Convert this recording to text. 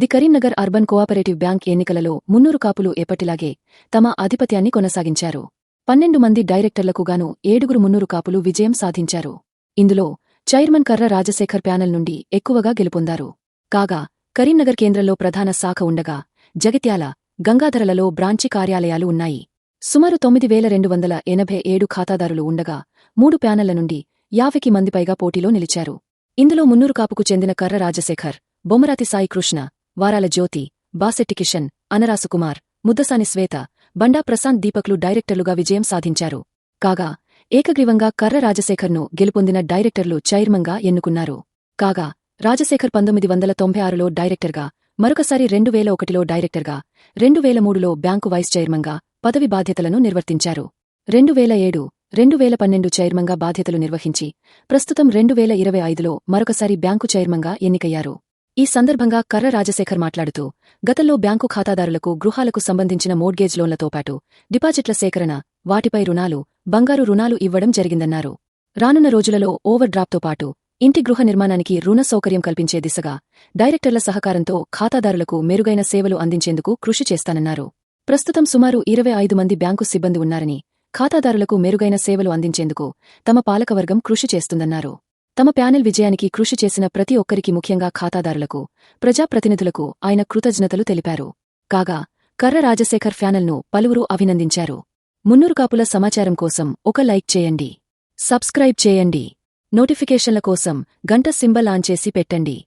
The Karimnagar urban cooperative bank ఎన్నికలలో మున్నూరు కాపులు ఎప్పటిలాగే తమ ఆధిపత్యాన్ని కొనసాగించారు. పన్నెండు మంది డైరెక్టర్లకు గాను ఏడుగురు మున్నూరు కాపులు విజయం సాధించారు. ఇందులో చైర్మన్ కర్ర రాజశేఖర్ ప్యానెల్ నుండి ఎక్కువగా గెలుపొందారు. కాగా కరీంనగర్ కేంద్రంలో ప్రధాన శాఖ ఉండగా జగిత్యాల గంగాధరలలో బ్రాంచి కార్యాలయాలు ఉన్నాయి. సుమారు తొమ్మిది వేల రెండు వందల ఎనభై ఏడు ఖాతాదారులు ఉండగా మూడు ప్యానెళ్ళ నుండి యాభైకి మంది పైగా పోటీలో నిలిచారు. ఇందులో మున్నూరు కాపుకు చెందిన కర్ర రాజశేఖర్ బొమ్మరాతి సాయి కృష్ణ వారాల జ్యోతి బాసెట్టి కిషన్ అనరాసుకుమార్ ముద్దసాని శ్వేత బండా ప్రశాంత్ దీపక్లు డైరెక్టర్లుగా విజయం సాధించారు. కాగా ఏకగ్రీవంగా కర్ర రాజశేఖర్ను గెలుపొందిన డైరెక్టర్లు చైర్మన్గా ఎన్నుకున్నారు. కాగా రాజశేఖర్ పంతొమ్మిది వందల తొంభై ఆరులో డైరెక్టర్గా మరొకసారి రెండు వేల ఒకటిలో డైరెక్టర్గా రెండు వేల మూడులో బ్యాంకు వైస్ చైర్మన్గా పదవి బాధ్యతలను నిర్వర్తించారు. రెండు వేల ఏడు రెండు వేల పన్నెండు చైర్మన్గా బాధ్యతలు నిర్వహించి ప్రస్తుతం రెండు వేల ఇరవై ఐదులో మరొకసారి బ్యాంకు చైర్మన్గా ఎన్నికయ్యారు. ఈ సందర్భంగా కర్ర రాజశేఖర్ మాట్లాడుతూ గతంలో బ్యాంకు ఖాతాదారులకు గృహాలకు సంబంధించిన మోడ్గేజ్ లోన్లతో పాటు డిపాజిట్ల సేకరణ వాటిపై రుణాలు బంగారు రుణాలు ఇవ్వడం జరిగిందన్నారు. రానున్న రోజులలో ఓవర్ డ్రాప్తో పాటు ఇంటి గృహ నిర్మాణానికి రుణ సౌకర్యం కల్పించే దిశగా డైరెక్టర్ల సహకారంతో ఖాతాదారులకు మెరుగైన సేవలు అందించేందుకు కృషి చేస్తానన్నారు. ప్రస్తుతం సుమారు ఇరవై ఐదు మంది బ్యాంకు సిబ్బంది ఉన్నారని ఖాతాదారులకు మెరుగైన సేవలు అందించేందుకు తమ పాలకవర్గం కృషి చేస్తుందన్నారు. తమ ప్యానెల్ విజయానికి కృషి చేసిన ప్రతి ఒక్కరికి ముఖ్యంగా ఖాతాదారులకు ప్రజాప్రతినిధులకు ఆయన కృతజ్ఞతలు తెలిపారు. కాగా కర్ర రాజశేఖర్ ఫ్యానెల్ను పలువురు అభినందించారు. మున్నూరు కాపుల సమాచారం కోసం ఒక లైక్ చేయండి. సబ్స్క్రైబ్ చేయండి. నోటిఫికేషన్ల కోసం గంట సింబల్ ఆన్ చేసి పెట్టండి.